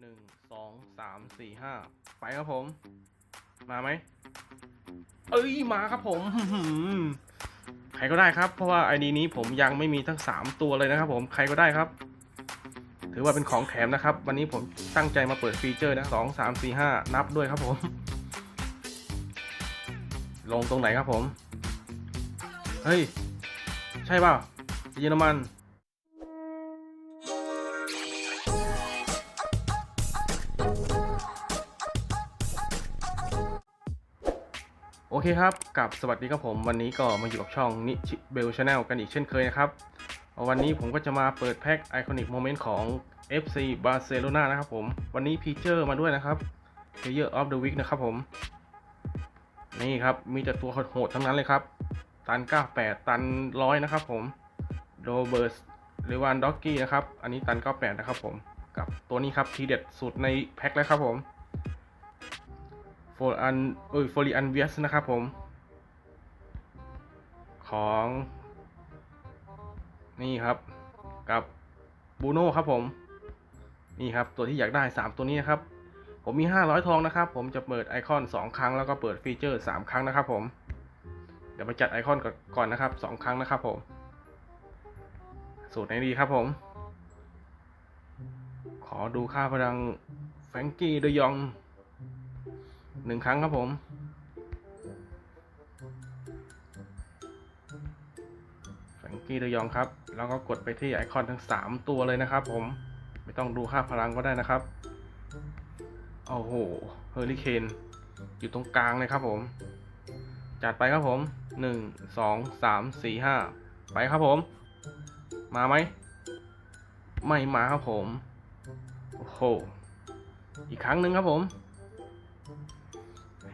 หนึ่งสองสามสี่ห้าไปครับผม มาไหมเอ้ยมาครับผมใครก็ได้ครับ เพราะว่าไอดีนี้ผมยังไม่มีทั้งสามตัวเลยนะครับ ผมใครก็ได้ครับ ถือว่าเป็นของแถมนะครับ วันนี้ผมตั้งใจมาเปิดฟีเจอร์นะสองสามสี่ห้านับด้วยครับผม ลงตรงไหนครับผม เฮ้ย ใช่เปล่าเยอรมัน เคครับกับสวัสดีครับผมวันนี้ก็มาอยู่กับช่องนิชิเบลชาแนลกันอีกเช่นเคยนะครับ วันนี้ผมก็จะมาเปิดแพ็คไอคอนิกโมเมนต์ของ FC Barcelona นะครับผม วันนี้พีเจอร์มาด้วยนะครับ Player of the Week นะครับผม นี่ครับมีแต่ตัวโหดๆทั้งนั้นเลยครับ ตัน 98 ตัน 100 นะครับผมโรเบิร์ตหรือวานด็อกกี้นะครับ อันนี้ตัน 98 นะครับผม กับตัวนี้ครับทีเด็ดสุดในแพ็คเลยครับผม โฟอันเอ้ยโฟลีอันเวียสนะครับผม ของ นี่ครับ กับบูโน่ครับผม นี่ครับ ตัวที่อยากได้ 3 ตัวนี้นะครับ ผมมี 500 ทองนะครับ ผมจะเปิดไอคอน 2 ครั้งแล้วก็เปิดฟีเจอร์ 3 ครั้งนะครับผม เดี๋ยวไปจัดไอคอนก่อนนะครับ 2 ครั้งนะครับผม สูตรไหนดีครับผม ขอดูค่าพลังแฟรงกี้โดยอง หนึ่งครั้งครับผม แฟรงกี้โดยองครับ แล้วก็กดไปที่ไอคอนทั้ง 3 ตัวเลยนะครับผม ไม่ต้องดูค่าพลังก็ได้นะครับ โอ้โห เฮอริเคน อยู่ตรงกลางเลยครับผม จัดไปครับผมหนึ่งสองสามสี่ห้าไปครับผม มาไหม ไม่มาครับผม โอ้โห อีกครั้งหนึ่งครับผม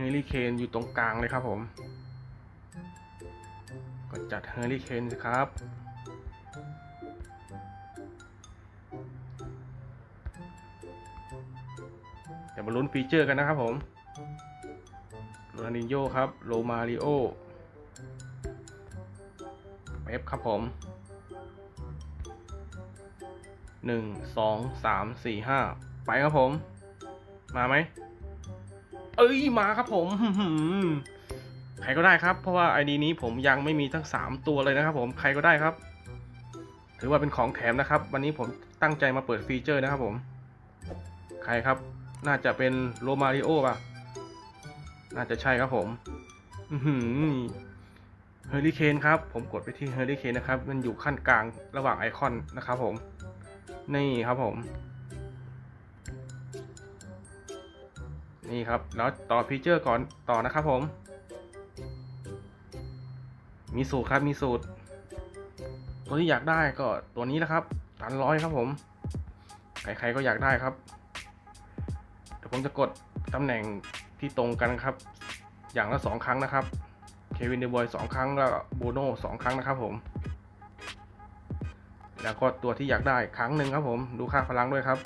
เฮอริเคนอยู่ตรงกลางเลยครับผม ก็จัดเฮอริเคนสิครับ เดี๋ยวมาลุ้นฟีเจอร์กันนะครับผมโรนัลดินโญ่ครับ โรมาริโอเอฟครับผมหนึ่งสองสามสี่ห้าไปครับผม มาไหม เอ้ยมาครับผมใครก็ได้ครับ เพราะว่าไอดีนี้ผมยังไม่มีทั้งสามตัวเลยนะครับ ผมใครก็ได้ครับ ถือว่าเป็นของแถมนะครับ วันนี้ผมตั้งใจมาเปิดฟีเจอร์นะครับผม ใครครับ น่าจะเป็นโรมาริโอป่ะ น่าจะใช่ครับผม อืเฮอริเคนครับ ผมกดไปที่เฮอริเคนนะครับ มันอยู่ขั้นกลางระหว่างไอคอนนะครับผม นี่ครับผม นี่ครับ แล้วต่อฟีเจอร์ก่อนต่อนะครับผม มีสูตรครับมีสูตร ตัวที่อยากได้ก็ตัวนี้นะครับตันร้อยครับผม ใครๆก็อยากได้ครับ เดี๋ยวผมจะกดตำแหน่งที่ตรงกันครับ อย่างละสองครั้งนะครับ เควินเดบอยสองครั้งแล้วบูโน่สองครั้งนะครับผม แล้วก็ตัวที่อยากได้ครั้งหนึ่งครับผม ดูค่าพลังด้วยครับ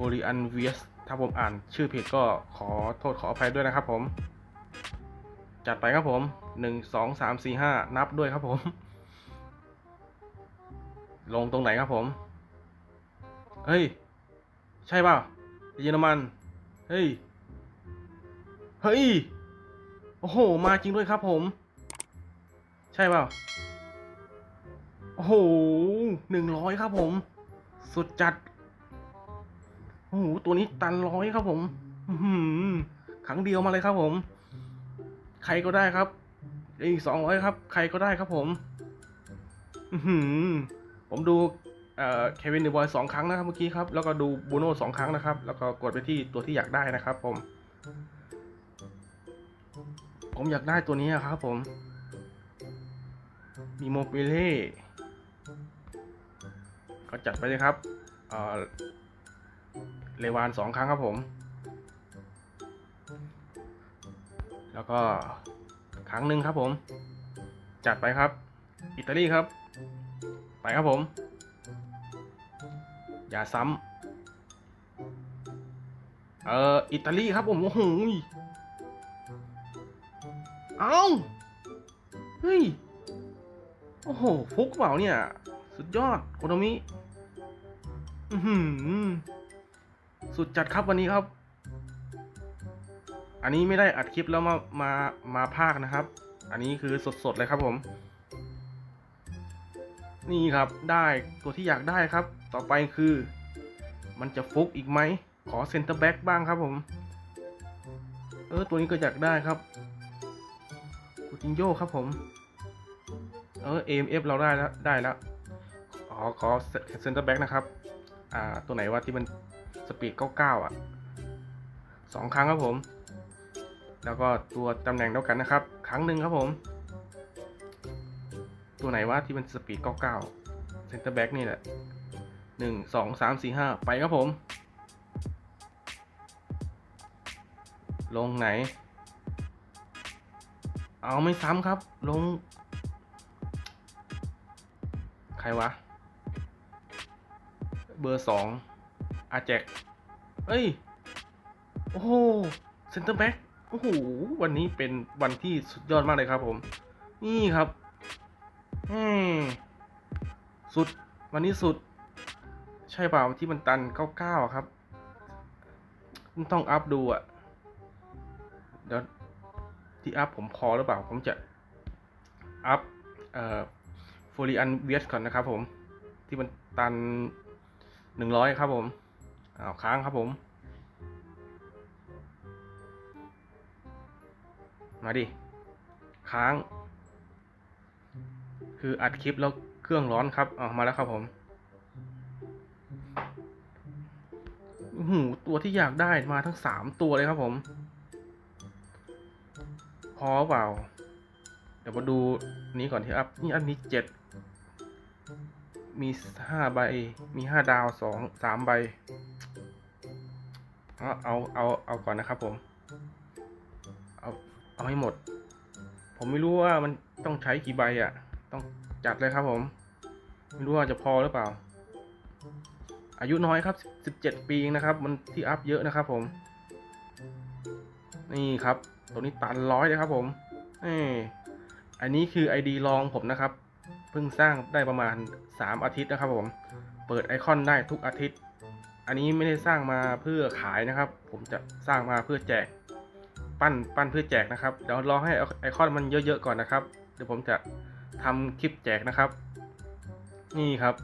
โฟลิอันเวียสถ้าผมอ่านชื่อผิดก็ขอโทษขออภัยด้วยนะครับผม จัดไปครับผมหนึ่งสองสามสี่ห้านับด้วยครับผม ลงตรงไหนครับผม เฮ้ย ใช่เปล่าเยอรมัน เฮ้ย เฮ้ย โอ้โห มาจริงด้วยครับผม ใช่เปล่า โอ้โหหนึ่งร้อยครับผม สุดจัด โอ้โหตัวนี้ตันร้อยครับผมหือครั้งเดียวมาเลยครับผม ใครก็ได้ครับ อีกสองร้อยครับ ใครก็ได้ครับผมหือผมดูเอ่อเควินเดอบอยสองครั้งนะครับเมื่อกี้ครับ แล้วก็ดูบูโน่สองครั้งนะครับ แล้วก็กดไปที่ตัวที่อยากได้นะครับ ผม ผมอยากได้ตัวนี้ครับ ผม มีโมบิเล่ก็จัดไปเลยครับเอ่อ เลวานสองครั้งครับผม แล้วก็ครั้งหนึ่งครับผม จัดไปครับ อิตาลีครับ ไปครับผม อย่าซ้ำเอ่ออิตาลีครับผม โอ้โหยเอาเฮ้ย โอ้โห ฟุกเปล่าเนี่ย สุดยอดโคโนมิ อือหือ สุดจัดครับวันนี้ครับ อันนี้ไม่ได้อัดคลิปแล้วมามามาพากย์นะครับ อันนี้คือสดๆเลยครับผม นี่ครับได้ตัวที่อยากได้ครับ ต่อไปคือ มันจะฟุกอีกไหม ขอเซนเตอร์แบ็กบ้างครับผม เออ ตัวนี้ก็อยากได้ครับกูจิงโยครับผม เออ AMF เราได้แล้วได้แล้วขอขอเซนเตอร์แบ็กนะครับ อ่า ตัวไหนว่าที่มัน สปีด 99 อะสองครั้งครับผม แล้วก็ตัวตำแหน่งเท่ากันนะครับ ครั้งหนึ่งครับผม ตัวไหนว่าที่มันสปีด 99 เซนเตอร์แบ็กนี่แหละหนึ่งสองสามสี่ห้าไปครับผม ลงไหน เอาไม่ซ้ำครับ ลง ใครวะ เบอร์สอง อาแจกเอ้ย โอ้โหเซนเตอร์แบ็กโอ้โห วันนี้เป็นวันที่สุดยอดมากเลยครับผม นี่ครับแหมสุด วันนี้สุด ใช่เปล่าที่มันตัน99อะครับ ต้องอัพดูอะเดี๋ยวที่อัพผมพอหรือเปล่า ผมจะอัพเอ่อโฟลีอันเวสก่อนนะครับผม ที่มันตัน100ครับผม เอาค้างครับผม มาดิ ค้าง คืออัดคลิปแล้วเครื่องร้อนครับออกมาแล้วครับผมหูตัวที่อยากได้มาทั้งสามตัวเลยครับผม พอเปล่า เดี๋ยวมาดูนี้ก่อนที่อัพ นี่อันนี้เจ็ด มีห้าใบ มีห้าดาวสองสามใบ เอาเอาเอาเอาก่อนนะครับผม เอาเอาให้หมด ผมไม่รู้ว่ามันต้องใช้กี่ใบอะ ต้องจัดเลยครับผม ไม่รู้ว่าจะพอหรือเปล่า อายุน้อยครับ17ปีเองนะครับ มันที่อัพเยอะนะครับผม นี่ครับ ตัวนี้ตันร้อยเลยครับผมเอออันนี้คือ ID ลองผมนะครับ เพิ่งสร้างได้ประมาณ 3 อาทิตย์นะครับผม เปิดไอคอนได้ทุกอาทิตย์ อันนี้ไม่ได้สร้างมาเพื่อขายนะครับ ผมจะสร้างมาเพื่อแจก ปั้นปั้นเพื่อแจกนะครับ เดี๋ยวรอให้ไอคอนมันเยอะๆก่อนนะครับ เดี๋ยวผมจะทำคลิปแจกนะครับ นี่ครับ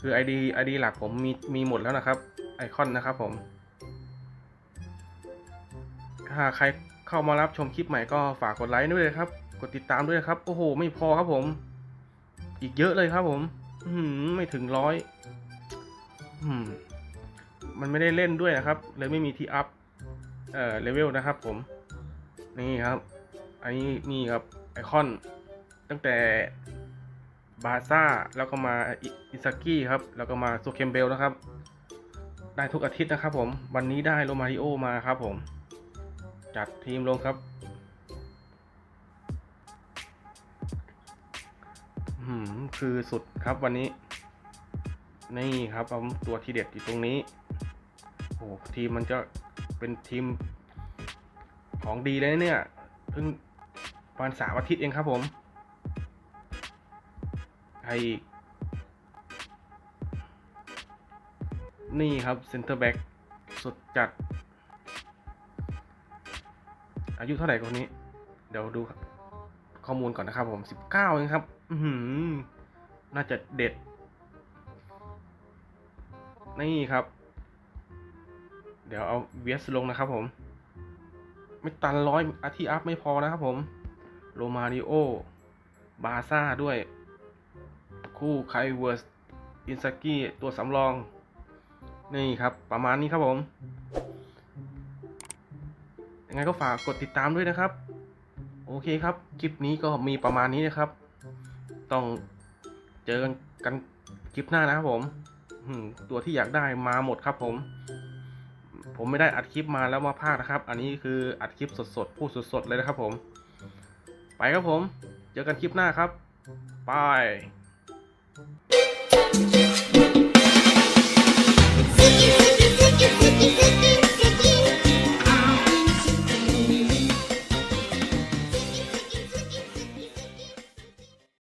คือ ID ID หลักผมมีมีหมดแล้วนะครับ ไอคอนนะครับผม ถ้าใครเข้ามารับชมคลิปใหม่ก็ฝากกดไลค์ด้วยครับ กดติดตามด้วยนะครับ โอ้โห ไม่พอครับผม อีกเยอะเลยครับผมอืมไม่ถึงร้อยอืมมันไม่ได้เล่นด้วยนะครับ เลยไม่มีที่อัพเอ่อเลเวลนะครับ ผม นี่ครับ อันนี้นี่ครับไอคอน ตั้งแต่บาซ่าแล้วก็มาอิอิซากิครับ แล้วก็มาโซเคมเบลนะครับ ได้ทุกอาทิตย์นะครับ ผม วันนี้ได้โรมาริโอมาครับ ผม จัดทีมลงครับ คือสุดครับวันนี้ นี่ครับผมตัวทีเด็ดอยู่ตรงนี้โอ้ทีมมันจะเป็นทีมของดีเลยเนี่ยเพิ่งประมาณสามอาทิตย์เองครับผมใครอีกนี่ครับเซนเตอร์แบ็กสุดจัด อายุเท่าไหร่คนนี้ เดี๋ยวดูข้อมูลก่อนนะครับผมสิบเก้าเองครับ อือหือน่าจะเด็ด นี่ครับ เดี๋ยวเอาเวสลงนะครับผม ไม่ตันร้อยอาทิอัพไม่พอนะครับผม โรมาริโอ บาซ่าด้วย คู่ไคเวิร์ส อินซากิตัวสำรอง นี่ครับ ประมาณนี้ครับผม ยังไงก็ฝากกดติดตามด้วยนะครับ โอเคครับ คลิปนี้ก็มีประมาณนี้นะครับ ต้องเจอกันกันคลิปหน้านะครับผมตัวที่อยากได้มาหมดครับผม ผมไม่ได้อัดคลิปมาแล้วมาพากนะครับ อันนี้คืออัดคลิปสดๆพูดสดๆเลยนะครับผม ไปครับผม เจอกันคลิปหน้าครับบาย